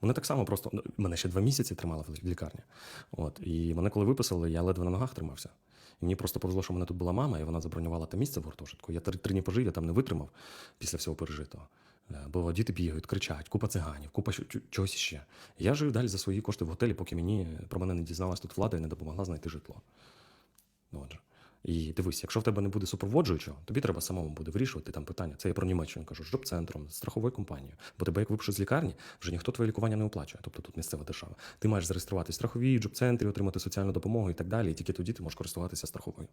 Вони так само просто ну, мене ще два місяці тримали в лікарні. От і мене коли виписали, я ледве на ногах тримався. І мені просто повезло, що в мене тут була мама, і вона забронювала те місце в гуртожитку. Я три, дні пожив, я там не витримав після всього пережитого. Е, Бо діти бігають, кричать, купа циганів, купа чогось іще. Я жив далі за свої кошти в готелі, поки мені про мене не дізналась тут влада і не допомогла знайти житло. Ну, Отже. І дивись, якщо в тебе не буде супроводжуючого, тобі треба самому буде вирішувати там питання. Це я про Німеччину кажу, з жоп-центром, з страховою компанією. Бо тебе, як випишуть з лікарні, вже ніхто твоє лікування не оплачує, тобто тут місцева держава. Ти маєш зареєструватися в страховій, джоб-центрі, отримати соціальну допомогу і так далі. І тільки тоді ти можеш користуватися страховою.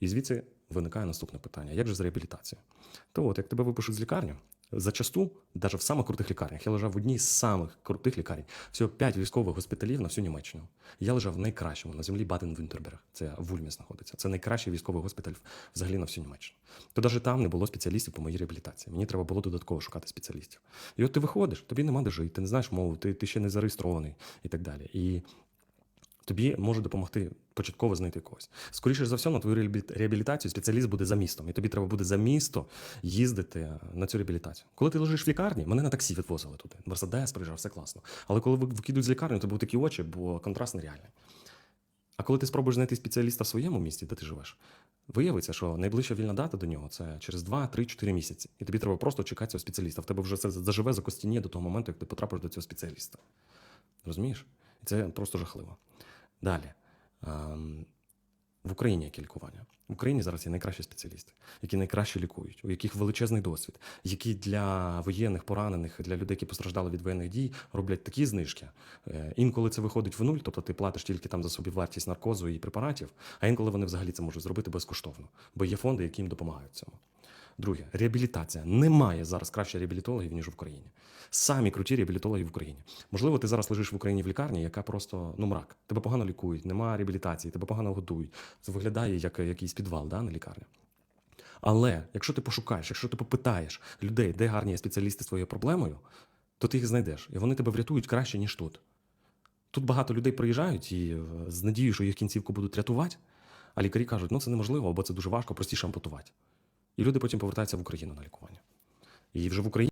І звідси виникає наступне питання: як же з реабілітацією? То от, як тебе випишуть з лікарні, зачасту, навіть в самих крутих лікарнях, я лежав в одній з самих крутих лікарень, всього 5 військових госпіталів на всю Німеччину. Я лежав в найкращому на землі Баден-Вюнтерберг. Це в Ульмі знаходиться. Це найкращий військовий госпіталь взагалі на всю Німеччину. То навіть там не було спеціалістів по моїй реабілітації. Мені треба було додатково шукати спеціалістів. І от ти виходиш, тобі нема де жити, ти не знаєш мову, ти, ти ще не зареєстрований і так далі. І тобі може допомогти початково знайти когось. Скоріше за все, на твою реабілітацію спеціаліст буде за містом, і тобі треба буде за місто їздити на цю реабілітацію. Коли ти лежиш в лікарні, мене на таксі відвозили туди. Мерседес приїжджав, все класно. Але коли викидуть з лікарні, то були такі очі, бо контраст нереальний. А коли ти спробуєш знайти спеціаліста в своєму місті, де ти живеш, виявиться, що найближча вільна дата до нього це через 2, 3, 4 місяці. І тобі треба просто чекати цього спеціаліста. В тебе вже це заживе за костіні до того моменту, як ти потрапиш до цього спеціаліста. Розумієш? І це просто жахливо. Далі. Ем, В Україні яке лікування? В Україні зараз є найкращі спеціалісти, які найкраще лікують, у яких величезний досвід, які для воєнних поранених, для людей, які постраждали від воєнних дій, роблять такі знижки. Е, Інколи це виходить в нуль, тобто ти платиш тільки там за собі вартість наркозу і препаратів, а інколи вони взагалі це можуть зробити безкоштовно, бо є фонди, які їм допомагають цьому. Друге, реабілітація. Немає зараз краще реабілітологів, ніж в Україні. Самі круті реабілітологи в Україні. Можливо, ти зараз лежиш в Україні в лікарні, яка просто ну мрак. Тебе погано лікують, немає реабілітації, тебе погано годують. Це виглядає як е, якийсь підвал, да, на лікарні. Але якщо ти пошукаєш, якщо ти попитаєш людей, де гарні спеціалісти з твоєю проблемою, то ти їх знайдеш, і вони тебе врятують краще, ніж тут. Тут багато людей приїжджають і е, з надією, що їх кінцівку будуть рятувати, а лікарі кажуть, ну це неможливо, або це дуже важко, простіше ампутувати. І люди потім повертаються в Україну на лікування. І вже в Україні.